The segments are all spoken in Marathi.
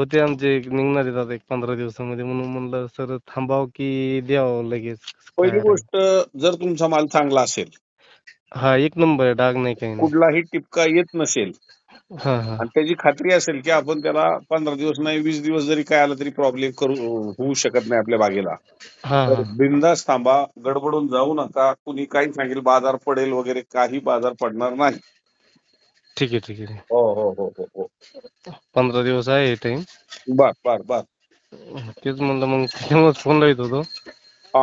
होते आमचे एक निघणार आहेत आता एक पंधरा दिवसामध्ये. म्हणून म्हणलं सर थांबाव की द्यावं लगेच? पहिली काय? गोष्ट जर तुमचा माल चांगला असेल. हा एक नंबर आहे डाग नाही काही नाही. कुठलाही टिपका येत नसेल. हा हा. आणि त्याची खात्री असेल की आपण त्याला पंधरा दिवस नाही वीस दिवस जरी काय आलं तरी प्रॉब्लेम करू होऊ शकत नाही आपल्या बागेला. हा तर हा बिंदास थांबा गडबडून जाऊ नका. कुणी काही सांगेल बाजार पडेल वगैरे काही बाजार पडणार नाही. ठीक आहे ठीक आहे. हो हो हो हो हो. पंधरा दिवस आहे टाइम बर बर बर. तेच म्हणलं मग त्याच्यामुळे फोन लावित होतो. हा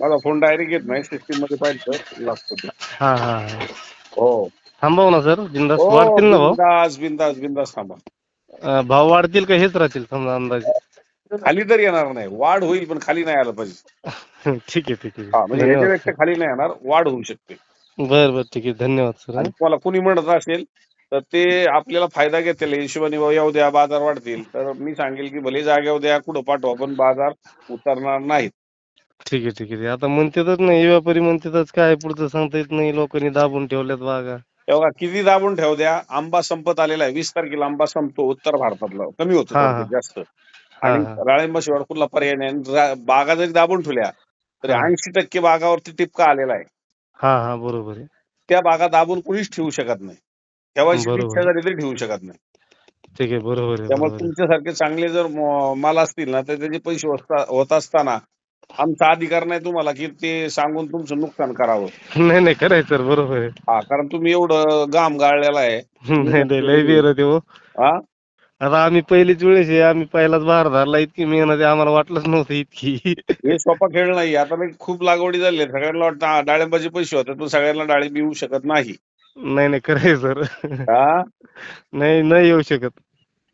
माझा फोन डायरेक्ट येत नाही सिस्टीममध्ये पाहिजे तर लागतो ते. हा हा हा. हो. थांबव ना सर बिंदास हो वाढतील ना भाव बिंदास बिंदास बिंदास थांबा. अं, भाव वाढतील का हेच राहतील समजा अंदाजे? खाली तर येणार नाही वाढ होईल पण खाली नाही आलं पाहिजे. ठीक आहे ठीक हा आहे म्हणजे धन्यवाद. याच्यापेक्षा खाली नाही येणार वाढ होऊ शकते. बर बर. ठीक आहे. धन्यवाद सर. आणि तुम्हाला कुणी म्हणत असेल तर ते आपल्याला फायदा घेतील. हिशोबाने येऊ द्या बाजार वाढतील. तर मी सांगेल की भले जाग्यावर द्या कुठं पाठवा पण बाजार उतरणार नाहीत. ठीक आहे ठीक आहे. आता म्हणतातच नाही व्यापारी म्हणतातच काय पुढचं सांगता येत नाही. लोकांनी दाबून ठेवल्यात बागा. तेव्हा किती दाबून ठेवू द्या. आंबा संपत आलेला आहे. वीस तारखेला आंबा संपतो. उत्तर भारतातला. कमी होतो हा, जास्त. हा आणि हा. राळिंबा शिवाय कुठला पर्याय नाही. आणि रा- बागा जरी दाबून ठेवल्या तरी. ऐंशी टक्के बागावरती टिपका आलेला आहे. हा हा बरोबर आहे. त्या बागा दाबून कुणीच ठेवू शकत नाही. ठेवायची बरोबर. तरी ठेवू शकत नाही. ठीक आहे बरोबर आहे त्यामुळे बरोबर आहे. तुमच्यासारखे चांगले जर म- माल असतील ना तर त्याचे पैसे होता- होत असताना आमचा अधिकार नाही तुम्हाला की ते सांगून तुमचं नुकसान करावं. नाही नाही खरं आहे सर बरोबर आहे. हा कारण तुम्ही एवढं गाम गाळलेला आहे. नाही नाही लय बेर होते हो. हा? आता आम्ही पहिलीच वेळेस आहे आम्ही पहिलाच बाहेर धरला इतकी मेहनत आहे आम्हाला वाटलंच नव्हतं इतकी. हे सोपा खेळ नाही आता नाही खूप लागवडी झाली आहे. सगळ्यांना वाटतं हा, डाळिंबाचे पैसे होते पण सगळ्यांना डाळिंब येऊ शकत नाही. नाही नाही खरं आहे सर. हा? नाही नाही येऊ शकत.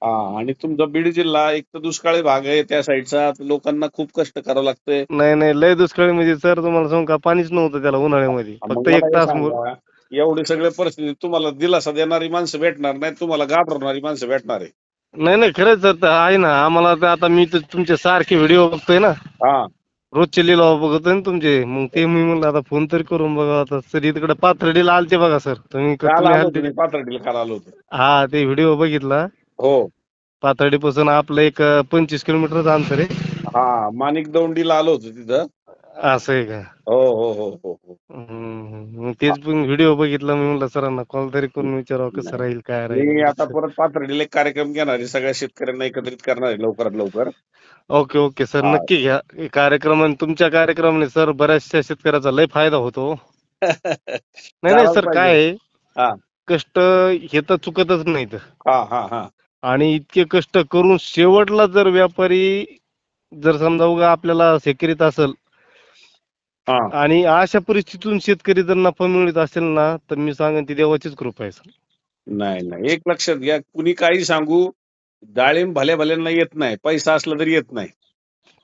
हा आणि तुमचा बीड जिल्हा एक तर दुष्काळी भाग आहे त्या साईडचा लोकांना खूप कष्ट करावं लागतंय. नाही नाही लय दुष्काळी म्हणजे सर तुम्हाला सांगू का पाणीच नव्हतं त्याला उन्हाळ्यामध्ये मग फक्त मला एक हे तास सांगा, एवढी सगळे परिस्थिती तुम्हाला दिलासा देणारी माणसं भेटणार नाही तुम्हाला घाबरवणारी माणसं भेटणार आहे नाही नाही खरंच तर आहे ना. आम्हाला तर आता मी तर तुमचे सारखे व्हिडिओ बघतोय ना. हा. रोजचे लिलाव बघतोय ना तुमचे. मग ते मी म्हणलं आता फोन तरी करून बघा. आता सर इकडे पाथर्डीला आलते बघा सर. तुम्ही काल तुम्ही आलो आलते होतो मी पाथर्डीला काल आलो होतो. हा ते व्हिडिओ बघितला. हो. पाथर्डीपासून आपलं एक पंचवीस किलोमीटरचं अंतर आहे. हा माणिक दौंडीला आलो होतो तिथं. असं आहे का? हो हो हो हो हो. हम्म, मग तेच पण व्हिडिओ बघितला मी म्हणलं सरांना कॉल तरी करून विचारावं कसं राहील काय मी राहील आता परत पाथर्डीला एक कार्यक्रम घेणार आहे. सगळ्या शेतकऱ्यांना एकत्रित करणार आहे लवकरात लवकर. Okay okay. सर हा. नक्की घ्या. हे कार्यक्रम आणि तुमच्या कार्यक्रमाने सर बऱ्याचशा शेतकऱ्याचा लय फायदा होतो. नाही नाही सर काय आहे. कष्ट हे तर चुकतच नाहीत. हा हा हा. आणि इतके कष्ट करून शेवटला जर व्यापारी जर समजा उगा आपल्याला सेकरीत असेल हा. आणि अशा परिस्थितीतून शेतकरी जर नफा मिळत असेल ना तर मी सांगेन ती देवाचीच कृपा आहे सर. नाही नाही. एक लक्षात घ्या कुणी काही सांगू डाळिंब भल्या भल्यांना येत नाही पैसा असला तरी येत नाही.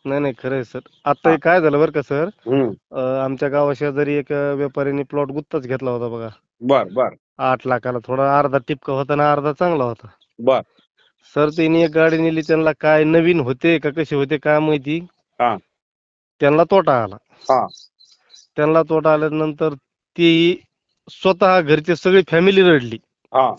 नाही नाही खरं आहे सर. आता हे काय झालं बरं का सर? हम्म. अं, आमच्या गावाशेजारी एक अं, व्यापाऱ्याने प्लॉट गुत्ताच घेतला होता बघा. बर बर. आठ लाखाला थोडा अर्धा टिपका होता ना अर्धा चांगला होता. बर. सर त्यांनी एक गाडी नेली त्यांना काय नवीन होते का कसे होते काय माहिती? हा. त्यांना तोटा आला. हा. त्यांना तोटा आल्यानंतर ती स्वतः घरचे सगळी फॅमिली रडली. हा.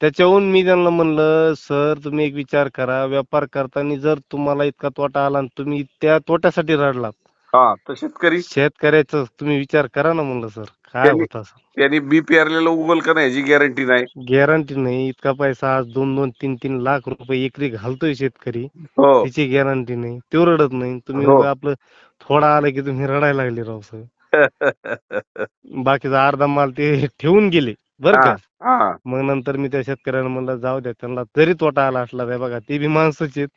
त्याच्याहून मी त्यांना म्हणलं सर तुम्ही एक विचार करा. व्यापार करताना जर तुम्हाला इतका तोटा आला आणि तुम्ही त्या तोट्यासाठी रडलात. हा तर शेतकरी? शेतकऱ्याचं तुम्ही विचार करा ना म्हणलं सर काय त्यांनी- होत त्यांनी बी पेरलेलं उगल का नाही? याची गॅरंटी नाही. गॅरंटी नाही. इतका पैसा आज दोन दोन तीन तीन लाख रुपये एकरी घालतोय शेतकरी. हो. त्याची गॅरंटी नाही. तो रडत नाही. तुम्ही हो. उगा आपलं थोडा आलं की तुम्ही रडायला लागले राव सर. बाकीचा अर्धा माल ते ठेवून गेले बरं का? हा मग नंतर मी त्या शेतकऱ्यांना म्हणलं जाऊ द्या त्यांना जरी तोटा आला असला तर बघा ते बी माणसंच आहेत.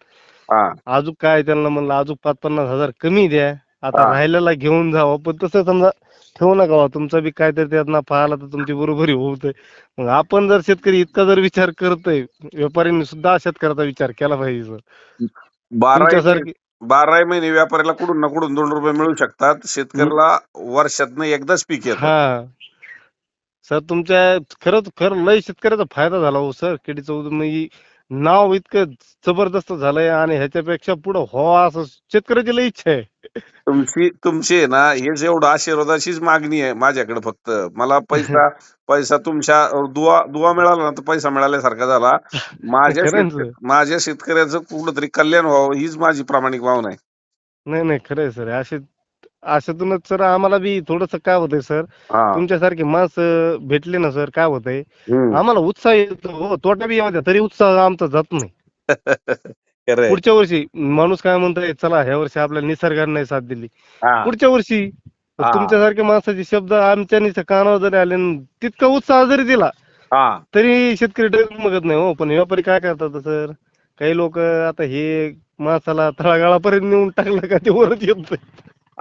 हा. अजून काय त्यांना म्हणलं अजून पाच पन्नास हजार कमी द्या आता हा. राहिलेला घेऊन जावं पण तसं समजा ठेवू नका बा. तुमचा बी काहीतरी त्यात नफा आला तर तुमची बरोबरी होतंय. मग आपण जर शेतकरी इतका जर विचार करतोय व्यापाऱ्यांनी सुद्धा शेतकऱ्याचा विचार केला पाहिजे सर. बारा तुमच्यासारखी बाराही महिने व्यापाऱ्याला कुठून ना कुठून दोन रुपये मिळू शकतात. शेतकऱ्याला वर्षातनं एकदाच पीक येत. हा. सर तुमच्या खरंच खरं लय शेतकऱ्याचा फायदा झाला हो सर. केडी म्हणजे नाव इतकं जबरदस्त झालंय आणि ह्याच्यापेक्षा पुढे व्हावं असं शेतकऱ्याची लई इच्छा आहे. तुमची तुमची आहे ना हेच एवढं आशीर्वादाचीच मागणी आहे माझ्याकडे फक्त. मला पैसा पैसा तुमच्या दुवा दुवा मिळाला ना तर पैसा मिळाल्यासारखा झाला. माझ्या शेतक- माझ्या शेतकऱ्याचं कुठंतरी कल्याण व्हावं हीच माझी प्रामाणिक भावना आहे. नाही नाही खरंय सर. असे अशातूनच सर आम्हाला बी थोडस काय होतंय सर हा तुमच्यासारखी माणसं भेटली ना सर काय होतंय हम्म. आम्हाला उत्साह येतो हो तोटा बी येऊ द्या तरी उत्साह आमचा जात नाही खरंय. पुढच्या वर्षी माणूस काय म्हणतोय चला ह्या वर्षी आपल्या निसर्गाने नाही साथ दिली हा. पुढच्या वर्षी हा. तुमच्यासारख्या माणसाचे शब्द आमच्या निस- कानावर जरी आले न तितका उत्साह जरी दिला हा तरी शेतकरी डगमगत नाही हो पण व्यापारी काय करतात सर काही लोक आता हे माणसाला तळागाळापर्यंत नेऊन टाकलं का ते वरच येत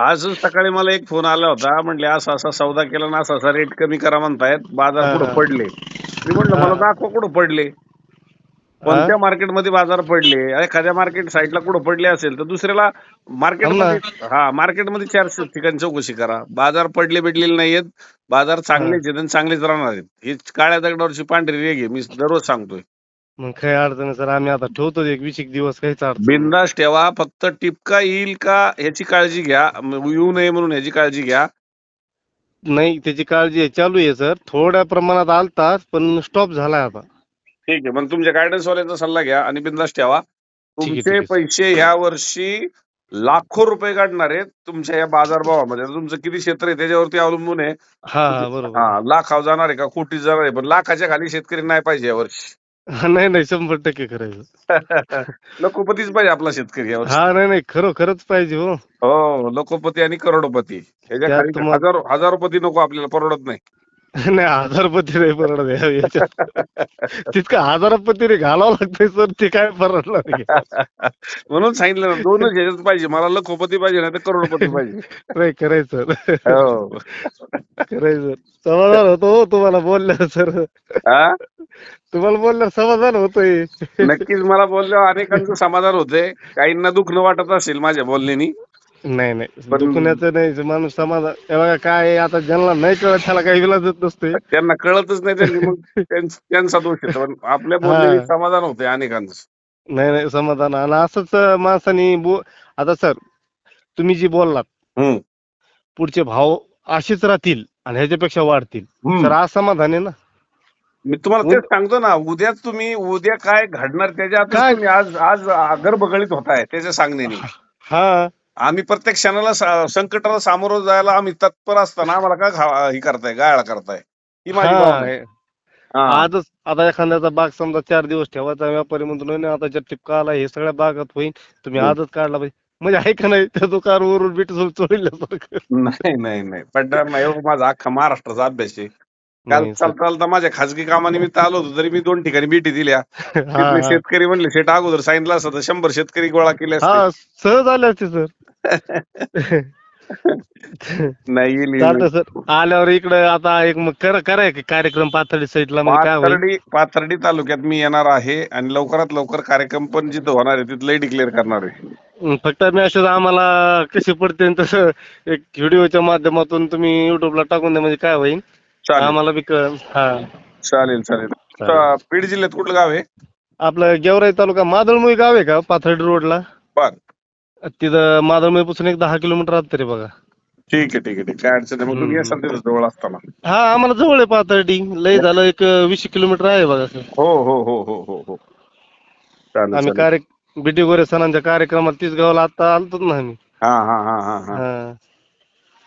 आज सकाळी मला एक फोन आला होता म्हणले असा असा सौदा केला ना असा असा रेट कमी करा म्हणतायत बाजार कुठं. पडले? मी म्हणलं मला. दाखवा कुठं पडले? कोणत्या मार्केटमध्ये बाजार पडले? एखाद्या मार्केट साईडला कुठं पडले असेल तर दुसऱ्याला मार्केटमध्ये हा मार्केटमध्ये चार ठिकाणी चौकशी करा. बाजार पडले बिडलेले नाहीयेत बाजार चांगलेच आहेत आणि चांगलेच राहणार आहेत. ही काळ्या दगडावरची पांढरी रेग आहे मी दररोज सांगतोय. मग काही अडचण नाही सर आम्ही आता ठेवतो एक वीस एक दिवस काहीच अडचण नाही. बिंदास ठेवा फक्त टिपका येईल का ह्याची काळजी घ्या म- येऊ नये म्हणून ह्याची काळजी घ्या. नाही त्याची काळजी आहे चालू आहे सर. थोड्या प्रमाणात आलता पण स्टॉप झालाय आता. ठीक आहे मग तुमच्या गायडन्स वाल्याचा सल्ला घ्या आणि बिंदास ठेवा. आहे, ठीक तुमचे आहे. पैसे ह्या वर्षी लाखो रुपये काढणार आहेत तुमच्या या बाजारभावामध्ये. आता तुमचं किती क्षेत्र आहे त्याच्यावरती अवलंबून आहे. हा हा बरोबर. हा लाखाव जाणार आहे का? कोटी जाणार आहे पण लाखाच्या खाली शेतकरी नाही पाहिजे यावर्षी हा, नाही नाही शंभर टक्के करायचं लोकोपतीच पाहिजे आपला शेतकरी यावर्षी हा नाही नाही खरं खरंच पाहिजे हो. हो लोकोपती आणि करोडपती. ह्याच्या त्यात खाली तुम्हा- हजारो हजारोपती नको आपल्याला परवडत नाही. नाही हजारपती नाही परवडत याच्यात. तितकं हजारपती रे घालावं लागतंय सर ते काय परवडणार नाही. म्हणून सांगितलं ना दोनच ह्याच्यात पाहिजे. मला लखोपती पाहिजे नाही तर करोडपती पाहिजे. नाही करायचं हो. करायचं समाधान होतो हो तुम्हाला बोलल्यावर सर? तुम्हाला बोलल्यावर समाधान होतोय. नक्कीच मला बोलल्यावर अनेकांचं समाधान होतंय. काहींना दुःख न वाटत असेल माझ्या बोलण्यानी. नाही नाही. पण- दुखण्याचं नाही माणूस समाधान हे बघा काय आहे, आता ज्यांना नाही कळत त्याला काही विलाजच नसते. त्यांना कळतच नाही त्यांनी मग त्यांच- त्यांचा दोष येतो पण आपल्या बोलण्यानी. समाधान होतंय अनेकांचं. नाही नाही समाधान. आणि असंच माणसानी बो आता सर तुम्ही जी बोललात हम्म. पुढचे भाव असेच राहतील आणि ह्याच्यापेक्षा वाढतील. हम्म. तर आज समाधान आहे ना? मी तुम्हाला तेच सांगतो ना उद्याच तुम्ही उद्या काय घडणार त्याच्या आधीच काय? तुम्ही आज आज गर्भगळीत होताय त्याच्या सांगण्याने. हा. आम्ही प्रत्येक क्षणाला सा- संकटाला सामोरं जायला आम्ही तत्पर असताना आम्हाला का घा- हे करताय गाळा करताय ही माझी भावना आहे. हा. आजच आता एखाद्याचा बाग समजा चार दिवस ठेवायचा व्यापारी म्हणतो नाही नाही, आता ज्या टिपका आला हे सगळ्या बागात होईल तुम्ही हम्म. आजच काढला पाहिजे म्हणजे आहे का नाही त्या दुकानवरून बीट चोरल्यासारखं नाही नाही नाही पडणार नाही हो, माझा अख्खा महाराष्ट्राचा अभ्यास आहे काल नाही, चालता चालता माझ्या खाजगी कामानिमित्त आलो होतो तरी मी दोन ठिकाणी भेटी दिल्या. हा, तिथले हा. शेतकरी म्हणले शेट अगोदर सांगितलं असतं तर शंभर शेतकरी गोळा केले असते. हा सहज आले असते सर. नाही येईल, येईल. चालतं सर. आल्यावर इकडे आता एक मग करा कराय की कार्यक्रम पाथर्डी साईडला काय होईल? पाथर्डी पाथर्डी तालुक्यात मी येणार आहे आणि लवकरात लवकर कार्यक्रम पण जिथं होणार आहे तिथलंही डिक्लेअर करणार आहे. हं, फक्त मेसेज आम्हाला कसे पडते तसं एक व्हिडिओच्या माध्यमातून तुम्ही युट्यूबला टाकून द्या म्हणजे काय होईल? चालेल. आम्हाला बी कळेल. हा. चालेल चालेल. तर बीड जिल्ह्यात कुठलं गाव आहे? आपलं गेवराई तालुका मादळमुई गाव आहे का? पाथर्डी रोडला? बर. तिथं मादळमुई पासून एक दहा किलोमीटर आत तरी बघा. ठीक आहे ठीक आहे ठीक आहे. काय अडचण नाही. मग तुम्ही हम्म. तिथं जवळ असताना. हा आम्हाला जवळ आहे पाथर्डी. लय झालं एक वीस किलोमीटर आहे बघा. सर हो हो हो हो हो हो. चालेल आम्ही चालेल. कार्य बिटी गोरे सणांच्या कार्यक्रमात तीच गावाला आता आलतो ना आम्ही. हा हा हा हा हा. हा.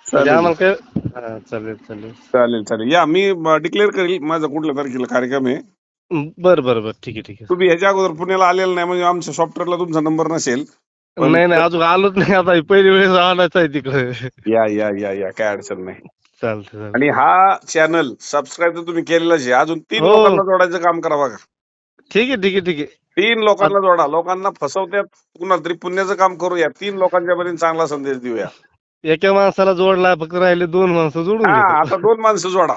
चालेल. आम्हाला काय हा चालेल चालेल. चालेल चालेल. या मी डिक्लेअर करेल माझा कुठल्या तारखेला कार्यक्रम आहे. बर बर बर. ठीक आहे ठीक आहे. तुम्ही ह्याच्या अगोदर पुण्याला आलेला नाही म्हणजे आमच्या सॉफ्टवेअरला तुमचा नंबर नसेल. पण- नाही नाही अजून आलोच नाही. आता पहिली वेळेस आणायचं आहे तिकडे. या या या या. काय अडचण नाही. चालतं चालतं आणि हा चॅनल सबस्क्राईब तर तुम्ही केलेलाच आहे. अजून तीन हो. लोकांना जोडायचं काम करा बघा. ठीक आहे ठीक आहे ठीक आहे. तीन लोकांना जोडा. लोकांना फसवत्यात. कुणाला तरी पुण्याचं काम करूया. तीन लोकांच्या पर्यंत चांगला संदेश देऊया. एका माणसाला जोडला फक्त राहिले दोन माणसं जोडून हा. आता दोन माणसं जोडा.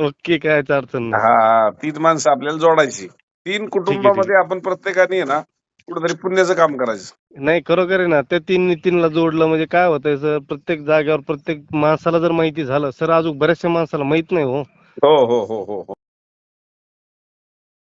ओके काय अडचण नाही. हा हा तीन माणसं आपल्याला जोडायची. तीन कुटुंबामध्ये आपण प्रत्येकाने आहे ना कुठेतरी पुण्याचं काम करायचं. नाही खरोखर आहे ना त्या तीन तीनला जोडलं म्हणजे काय होतंय सर प्रत्येक जागेवर प्रत्येक माणसाला जर माहिती झालं सर अजून बऱ्याचशा माणसाला माहीत नाही हो. हो हो हो हो हो.